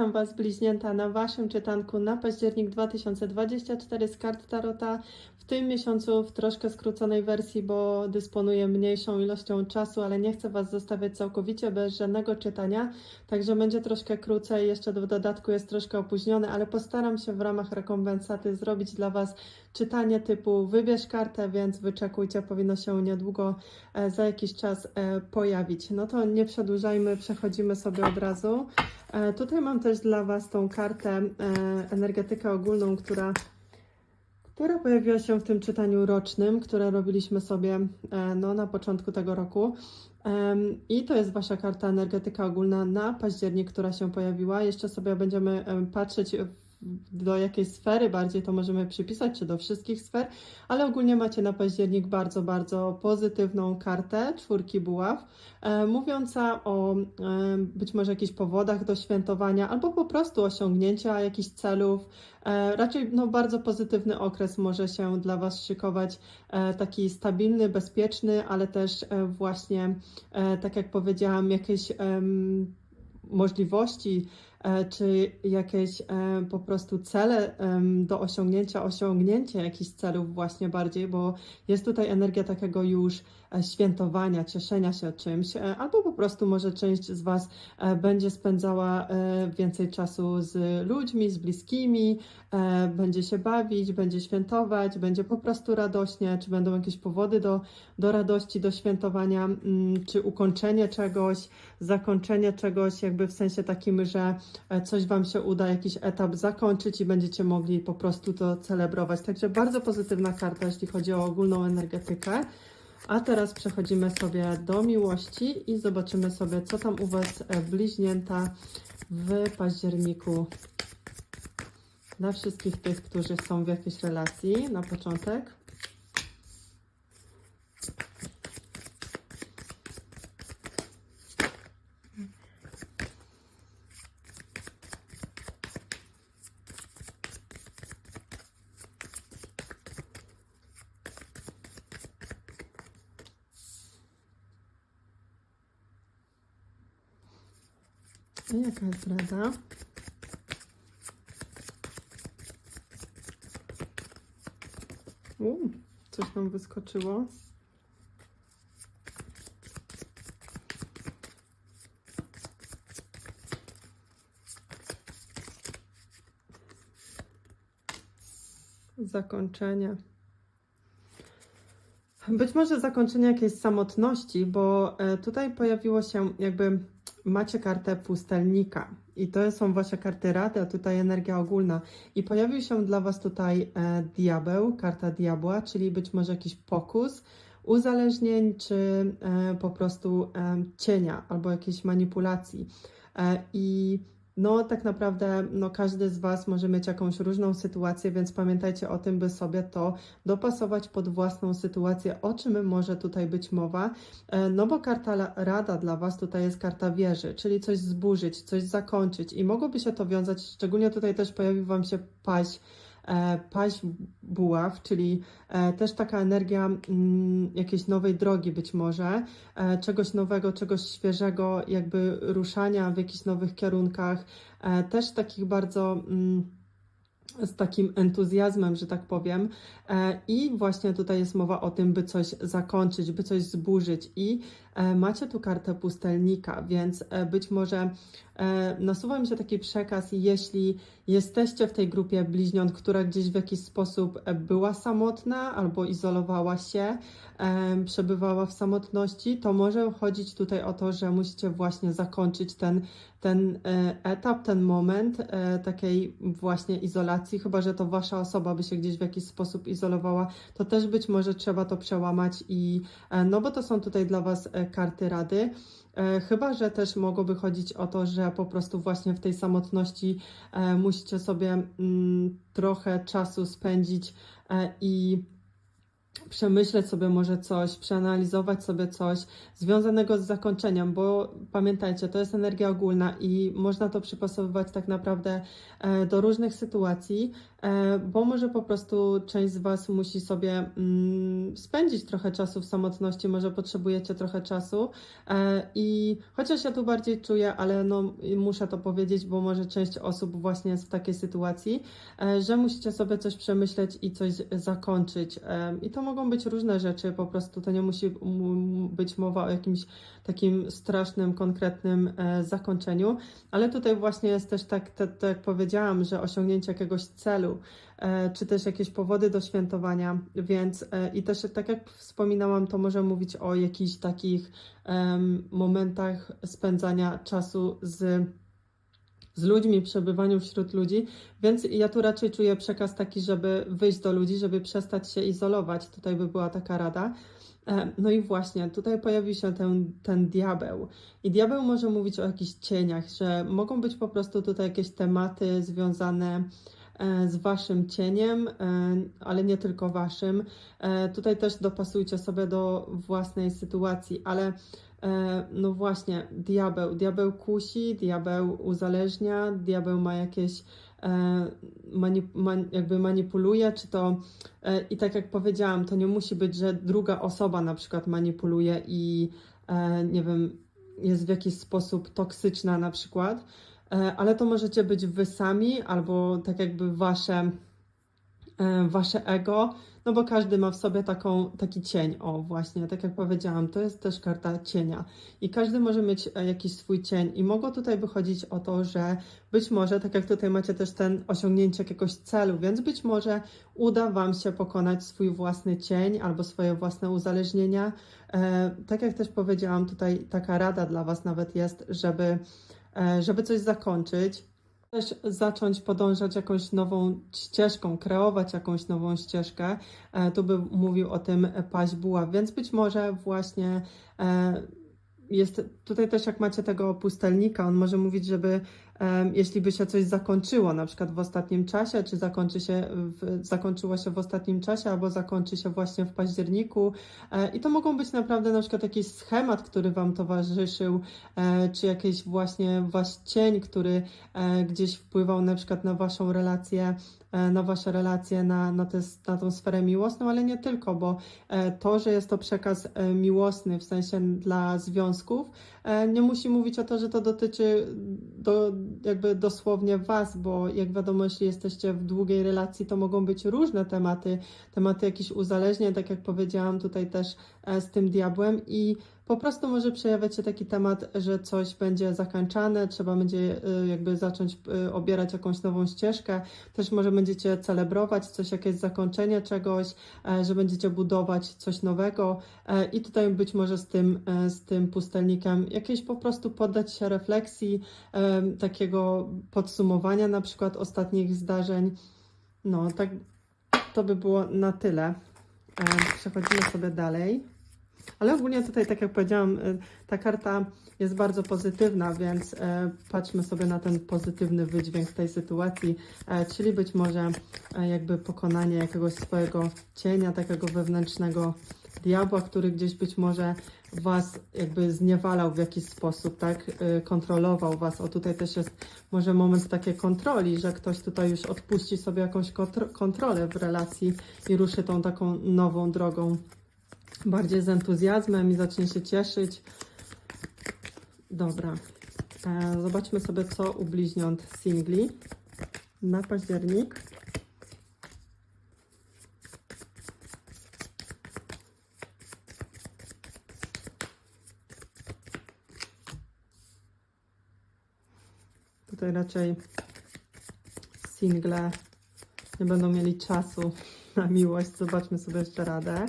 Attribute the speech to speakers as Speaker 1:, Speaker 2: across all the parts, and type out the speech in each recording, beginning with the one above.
Speaker 1: Witam Was, bliźnięta, na Waszym czytanku na październik 2024 z kart Tarota. Tym miesiącu w troszkę skróconej wersji, bo dysponuję mniejszą ilością czasu, ale nie chcę Was zostawiać całkowicie bez żadnego czytania, także będzie troszkę krócej. Jeszcze w dodatku jest troszkę opóźnione, ale postaram się w ramach rekompensaty zrobić dla Was czytanie typu wybierz kartę, więc wyczekujcie, powinno się niedługo e, za jakiś czas e, pojawić. No to nie przedłużajmy, przechodzimy sobie od razu. E, Tutaj mam też dla Was tą kartę energetykę ogólną, która, która pojawiła się w tym czytaniu rocznym, które robiliśmy sobie e, no, na początku tego roku. I to jest Wasza karta energetyka ogólna na październik, która się pojawiła. Jeszcze sobie będziemy em, patrzeć do jakiej sfery bardziej to możemy przypisać, czy do wszystkich sfer, ale ogólnie macie na październik bardzo, bardzo pozytywną kartę czwórki buław, e, mówiąca o e, być może jakichś powodach do świętowania, albo po prostu osiągnięcia jakichś celów. E, raczej no, bardzo pozytywny okres może się dla Was szykować, e, taki stabilny, bezpieczny, ale też e, właśnie, e, tak jak powiedziałam, jakieś em, możliwości e, czy jakieś e, po prostu cele do osiągnięcia, osiągnięcie jakichś celów właśnie bardziej, bo jest tutaj energia takiego już e, świętowania, cieszenia się czymś, e, albo po prostu może część z Was e, będzie spędzała e, więcej czasu z ludźmi, z bliskimi, e, będzie się bawić, będzie świętować, będzie po prostu radośnie, czy będą jakieś powody do, do radości, do świętowania, mm, czy ukończenie czegoś, zakończenie czegoś, jakby w sensie takim, że e, coś Wam się uda, jakiś etap zakończyć i będziecie mogli po prostu to celebrować. Także bardzo pozytywna karta, jeśli chodzi o ogólną energetykę. A teraz przechodzimy sobie do miłości i zobaczymy sobie, co tam u Was e, bliźnięta w październiku dla wszystkich tych, którzy są w jakiejś relacji na początek. Jaka jest rada? U, coś nam wyskoczyło. Zakończenie. Być może zakończenie jakiejś samotności, bo e, tutaj pojawiło się jakby macie kartę pustelnika i to są wasze karty rady, a tutaj energia ogólna. I pojawił się dla was tutaj e, diabeł, karta diabła, czyli być może jakiś pokus, uzależnień, czy e, po prostu e, cienia albo jakiejś manipulacji. E, I no, tak naprawdę, no, każdy z Was może mieć jakąś różną sytuację, więc pamiętajcie o tym, by sobie to dopasować pod własną sytuację, o czym może tutaj być mowa. E, No, bo karta rada dla Was tutaj jest karta wieży, czyli coś zburzyć, coś zakończyć i mogłoby się to wiązać, szczególnie tutaj też pojawi Wam się paść, paść buław, czyli e, też taka energia mm, jakiejś nowej drogi być może, e, czegoś nowego, czegoś świeżego, jakby ruszania w jakichś nowych kierunkach, e, też takich bardzo mm, z takim entuzjazmem, że tak powiem. E, I właśnie tutaj jest mowa o tym, by coś zakończyć, by coś zburzyć. I e, macie tu kartę pustelnika, więc e, być może e, nasuwa mi się taki przekaz, jeśli jesteście w tej grupie bliźniąt, która gdzieś w jakiś sposób e, była samotna albo izolowała się, przebywała w samotności, to może chodzić tutaj o to, że musicie właśnie zakończyć ten, ten e, etap, ten moment e, takiej właśnie izolacji, chyba że to wasza osoba by się gdzieś w jakiś sposób izolowała, to też być może trzeba to przełamać i e, no bo to są tutaj dla was e, karty rady. E, Chyba, że też mogłoby chodzić o to, że po prostu właśnie w tej samotności e, musicie sobie mm, trochę czasu spędzić e, i przemyśleć sobie może coś, przeanalizować sobie coś związanego z zakończeniem, bo pamiętajcie, to jest energia ogólna i można to przypasowywać tak naprawdę do różnych sytuacji bo może po prostu część z Was musi sobie mm, spędzić trochę czasu w samotności, może potrzebujecie trochę czasu. E, i chociaż ja tu bardziej czuję, ale no muszę to powiedzieć, bo może część osób właśnie jest w takiej sytuacji, e, że musicie sobie coś przemyśleć i coś zakończyć. E, i to mogą być różne rzeczy, po prostu to nie musi być mowa o jakimś takim strasznym, konkretnym e, zakończeniu, ale tutaj właśnie jest też tak, tak, tak jak powiedziałam, że osiągnięcie jakiegoś celu, e, czy też jakieś powody do świętowania, więc e, i też tak jak wspominałam, to może mówić o jakichś takich momentach spędzania czasu z z ludźmi, przebywaniu wśród ludzi, więc ja tu raczej czuję przekaz taki, żeby wyjść do ludzi, żeby przestać się izolować. Tutaj by była taka rada. E, No i właśnie, tutaj pojawił się ten, ten diabeł. I diabeł może mówić o jakichś cieniach, że mogą być po prostu tutaj jakieś tematy związane z waszym cieniem, e, ale nie tylko waszym. E, Tutaj też dopasujcie sobie do własnej sytuacji, ale e, no właśnie, diabeł. Diabeł kusi, diabeł uzależnia, diabeł ma jakieś e, mani, man, jakby manipuluje, czy to e, i tak jak powiedziałam, to nie musi być, że druga osoba na przykład manipuluje i e, nie wiem, jest w jakiś sposób toksyczna na przykład, e, ale to możecie być wy sami albo tak jakby wasze e, wasze ego, no bo każdy ma w sobie taką, taki cień. O, właśnie, tak jak powiedziałam, to jest też karta cienia. I każdy może mieć e, jakiś swój cień. I mogło tutaj wychodzić o to, że być może, tak jak tutaj macie też ten osiągnięcie jakiegoś celu, więc być może uda Wam się pokonać swój własny cień albo swoje własne uzależnienia. E, tak jak też powiedziałam, tutaj taka rada dla Was nawet jest, żeby, e, żeby coś zakończyć też zacząć podążać jakąś nową ścieżką, kreować jakąś nową ścieżkę. E, tu by mówił o tym paść buław, więc być może właśnie e, jest tutaj też jak macie tego pustelnika, on może mówić, żeby jeśli by się coś zakończyło, na przykład w ostatnim czasie, czy zakończy się w, zakończyło się w ostatnim czasie, albo zakończy się właśnie w październiku. E, I to mogą być naprawdę na przykład jakiś schemat, który Wam towarzyszył, e, czy jakiś właśnie Wasz cień, który e, gdzieś wpływał na przykład na Waszą relację, na Wasze relacje, na, na, tę, na tą sferę miłosną, ale nie tylko, bo e, to, że jest to przekaz e, miłosny, w sensie dla związków, e, nie musi mówić o to, że to dotyczy do, jakby dosłownie Was, bo jak wiadomo, jeśli jesteście w długiej relacji, to mogą być różne tematy, tematy jakichś uzależnień, tak jak powiedziałam tutaj też e, z tym diabłem i po prostu może przejawiać się taki temat, że coś będzie zakończane, trzeba będzie e, jakby zacząć e, obierać jakąś nową ścieżkę, też może będziecie celebrować coś, jakieś zakończenie czegoś, e, że będziecie budować coś nowego e, i tutaj być może z tym, e, z tym pustelnikiem jakieś po prostu poddać się refleksji, takiego podsumowania na przykład ostatnich zdarzeń. No, tak to by było na tyle. Przechodzimy sobie dalej. Ale ogólnie tutaj, tak jak powiedziałam, e, ta karta jest bardzo pozytywna, więc e, patrzmy sobie na ten pozytywny wydźwięk tej sytuacji, e, czyli być może e, jakby pokonanie jakiegoś swojego cienia, takiego wewnętrznego diabła, który gdzieś być może was jakby zniewalał w jakiś sposób, tak, e, kontrolował was. O tutaj też jest może moment takiej kontroli, że ktoś tutaj już odpuści sobie jakąś kontro- kontrolę w relacji i ruszy tą taką nową drogą bardziej z entuzjazmem i zacznie się cieszyć. Dobra. E, zobaczmy sobie, co u bliźniąt singli na październik. Tutaj raczej single nie będą mieli czasu na miłość. Zobaczmy sobie jeszcze radę.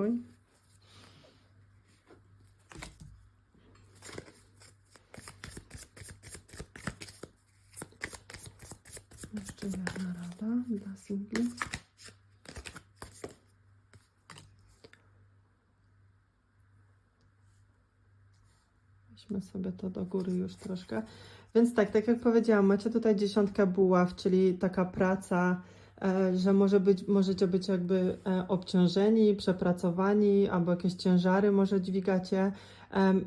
Speaker 1: Oj. Jeszcze jedna rada dla singli. Weźmy sobie to do góry już troszkę. Więc tak, tak jak powiedziałam, macie tutaj dziesiątkę buław, czyli taka praca, że może być, możecie być jakby e, obciążeni, przepracowani, albo jakieś ciężary może dźwigacie.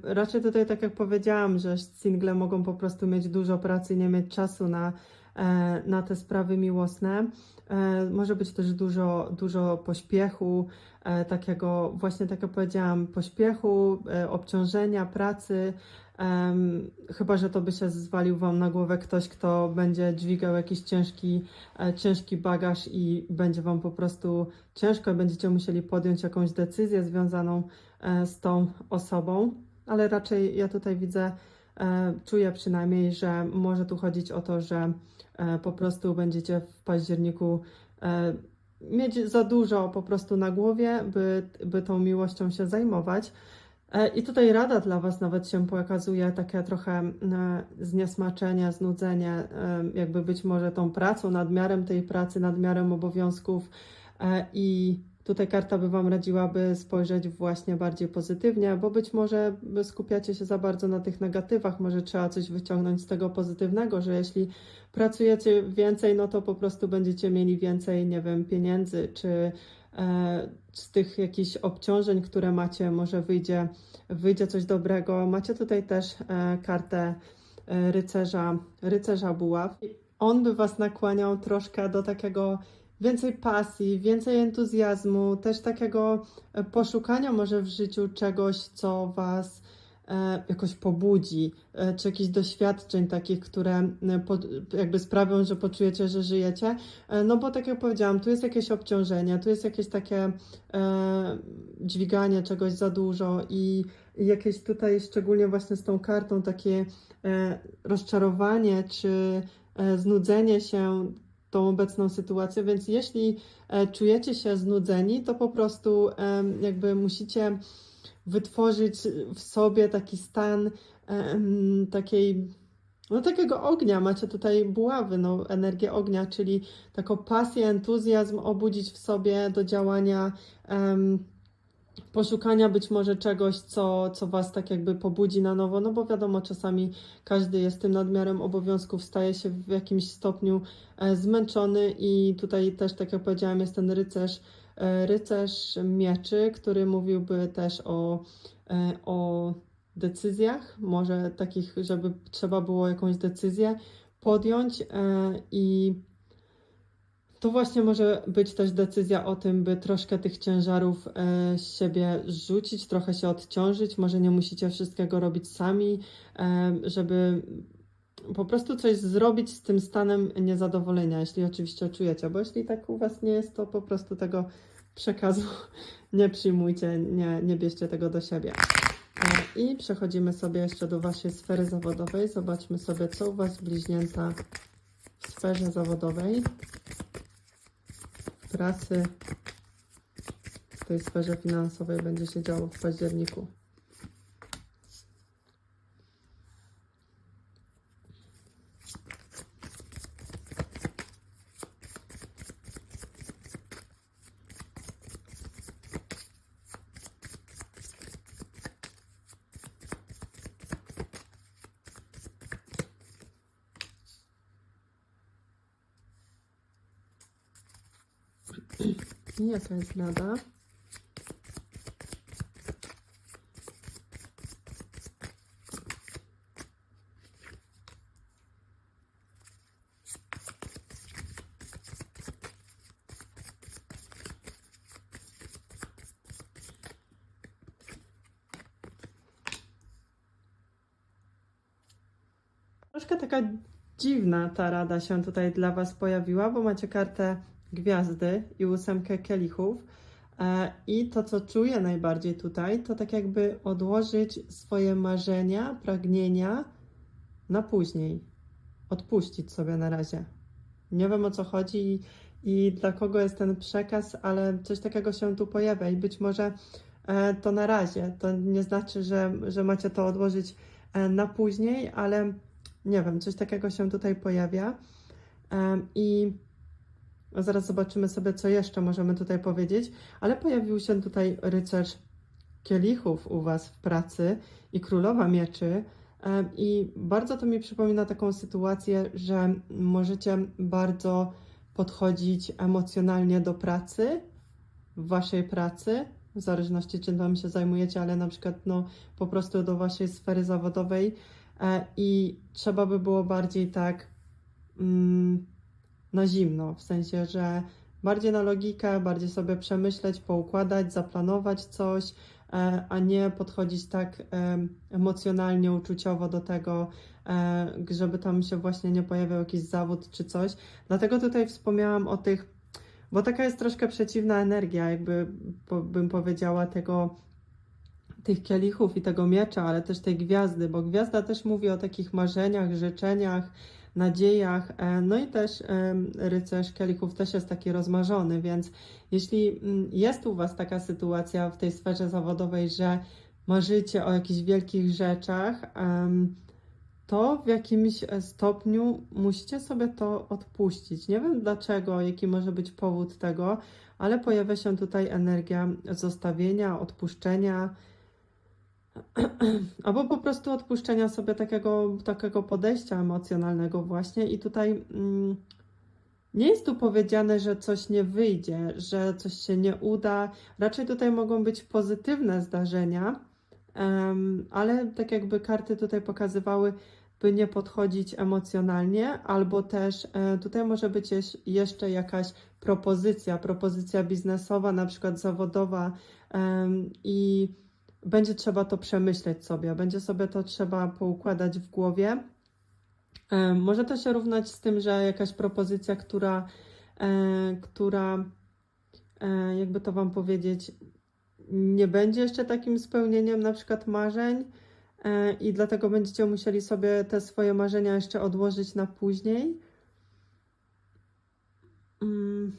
Speaker 1: Raczej tutaj, tak jak powiedziałam, że single mogą po prostu mieć dużo pracy, nie mieć czasu na, e, na te sprawy miłosne. E, Może być też dużo, dużo pośpiechu, e, takiego właśnie tak jak powiedziałam, pośpiechu, e, obciążenia, pracy. Chyba, że to by się zwalił Wam na głowę ktoś, kto będzie dźwigał jakiś ciężki, e, ciężki bagaż i będzie Wam po prostu ciężko i będziecie musieli podjąć jakąś decyzję związaną e, z tą osobą. Ale raczej ja tutaj widzę, e, czuję przynajmniej, że może tu chodzić o to, że e, po prostu będziecie w październiku e, mieć za dużo po prostu na głowie, by, by tą miłością się zajmować. E, I tutaj rada dla Was nawet się pokazuje, takie trochę e, zniesmaczenie, znudzenie, e, jakby być może tą pracą, nadmiarem tej pracy, nadmiarem obowiązków. E, I tutaj karta by Wam radziła, by spojrzeć właśnie bardziej pozytywnie, bo być może skupiacie się za bardzo na tych negatywach, może trzeba coś wyciągnąć z tego pozytywnego, że jeśli pracujecie więcej, no to po prostu będziecie mieli więcej, nie wiem, pieniędzy, czy e, z tych jakichś obciążeń, które macie, może wyjdzie, wyjdzie coś dobrego. Macie tutaj też e, kartę e, rycerza, rycerza buław. On by Was nakłaniał troszkę do takiego więcej pasji, więcej entuzjazmu, też takiego e, poszukania może w życiu czegoś, co Was e, jakoś pobudzi, e, czy jakichś doświadczeń takich, które jakby sprawią, że poczujecie, że żyjecie. No bo tak jak powiedziałam, tu jest jakieś obciążenie, tu jest jakieś takie dźwiganie czegoś za dużo i, jakieś tutaj, szczególnie właśnie z tą kartą, takie rozczarowanie czy znudzenie się tą obecną sytuacją, więc jeśli e, czujecie się znudzeni, to po prostu em, jakby musicie wytworzyć w sobie taki stan em, takiej, no takiego ognia. Macie tutaj buławy, no energię ognia, czyli taką pasję, entuzjazm obudzić w sobie do działania, em, poszukania być może czegoś, co, co was tak jakby pobudzi na nowo, no bo wiadomo, czasami każdy jest tym nadmiarem obowiązków, staje się w jakimś stopniu e, zmęczony i tutaj też, tak jak powiedziałam, jest ten rycerz, e, rycerz mieczy, który mówiłby też o, e, o decyzjach, może takich, żeby trzeba było jakąś decyzję podjąć i to właśnie może być też decyzja o tym, by troszkę tych ciężarów e, z siebie rzucić, trochę się odciążyć. Może nie musicie wszystkiego robić sami, e, żeby po prostu coś zrobić z tym stanem niezadowolenia, jeśli oczywiście czujecie, bo jeśli tak u Was nie jest, to po prostu tego przekazu nie przyjmujcie, nie, nie bierzcie tego do siebie. E, I przechodzimy sobie jeszcze do Waszej sfery zawodowej. Zobaczmy sobie, co u Was bliźnięta w sferze zawodowej pracy w tej sferze finansowej będzie się działo w październiku. Jaka jest rada? Troszkę taka dziwna ta rada się tutaj dla Was pojawiła, bo macie kartę gwiazdy i ósemkę kielichów. E, I to, co czuję najbardziej tutaj, to tak jakby odłożyć swoje marzenia, pragnienia na później. Odpuścić sobie na razie. Nie wiem o co chodzi i, i dla kogo jest ten przekaz, ale coś takiego się tu pojawia i być może e, to na razie. To nie znaczy, że, że macie to odłożyć e, na później, ale nie wiem, coś takiego się tutaj pojawia. I zaraz zobaczymy sobie, co jeszcze możemy tutaj powiedzieć, ale pojawił się tutaj rycerz kielichów u Was w pracy i królowa mieczy. Em, I bardzo to mi przypomina taką sytuację, że możecie bardzo podchodzić emocjonalnie do pracy, w Waszej pracy, w zależności czym tam się zajmujecie, ale na przykład no, po prostu do Waszej sfery zawodowej e, i trzeba by było bardziej tak mm, na zimno, w sensie, że bardziej na logikę, bardziej sobie przemyśleć, poukładać, zaplanować coś, e, a nie podchodzić tak em, emocjonalnie, uczuciowo do tego, e, żeby tam się właśnie nie pojawiał jakiś zawód czy coś. Dlatego tutaj wspomniałam o tych, bo taka jest troszkę przeciwna energia, jakby bym powiedziała tego tych kielichów i tego miecza, ale też tej gwiazdy, bo gwiazda też mówi o takich marzeniach, życzeniach, nadziejach, e, no i też em, rycerz kielichów też jest taki rozmarzony, więc jeśli mm, jest u Was taka sytuacja w tej sferze zawodowej, że marzycie o jakichś wielkich rzeczach, to w jakimś e, stopniu musicie sobie to odpuścić. Nie wiem dlaczego, jaki może być powód tego, ale pojawia się tutaj energia zostawienia, odpuszczenia, albo po prostu odpuszczenia sobie takiego, takiego podejścia emocjonalnego właśnie i tutaj mm, nie jest tu powiedziane, że coś nie wyjdzie, że coś się nie uda. Raczej tutaj mogą być pozytywne zdarzenia, em, ale tak jakby karty tutaj pokazywały, by nie podchodzić emocjonalnie, albo też e, tutaj może być jeszcze jakaś propozycja, propozycja biznesowa, na przykład zawodowa em, i będzie trzeba to przemyśleć sobie, będzie sobie to trzeba poukładać w głowie. E, Może to się równać z tym, że jakaś propozycja, która, e, która e, jakby to Wam powiedzieć, nie będzie jeszcze takim spełnieniem na przykład marzeń i dlatego będziecie musieli sobie te swoje marzenia jeszcze odłożyć na później. Mm.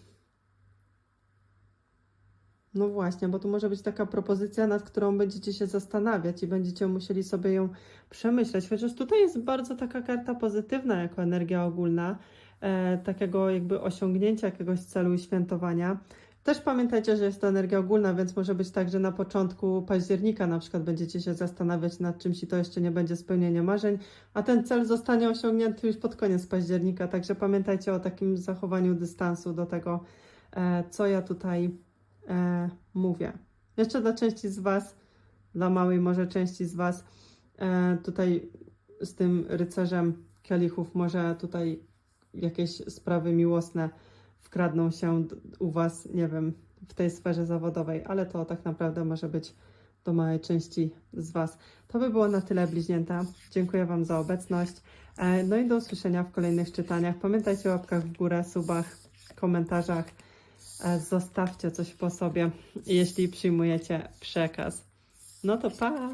Speaker 1: No właśnie, bo tu może być taka propozycja, nad którą będziecie się zastanawiać i będziecie musieli sobie ją przemyśleć. Chociaż tutaj jest bardzo taka karta pozytywna jako energia ogólna, e, takiego jakby osiągnięcia jakiegoś celu i świętowania. Też pamiętajcie, że jest to energia ogólna, więc może być tak, że na początku października na przykład będziecie się zastanawiać nad czymś i to jeszcze nie będzie spełnienie marzeń, a ten cel zostanie osiągnięty już pod koniec października. Także pamiętajcie o takim zachowaniu dystansu do tego, e, co ja tutaj e, mówię. Jeszcze dla części z Was, dla małej może części z Was, e, tutaj z tym rycerzem kielichów może tutaj jakieś sprawy miłosne wkradną się u Was, nie wiem, w tej sferze zawodowej, ale to tak naprawdę może być do małej części z Was. To by było na tyle, bliźnięta. Dziękuję Wam za obecność. E, No i do usłyszenia w kolejnych czytaniach. Pamiętajcie o łapkach w górę, subach, komentarzach. E, Zostawcie coś po sobie, jeśli przyjmujecie przekaz. No to pa!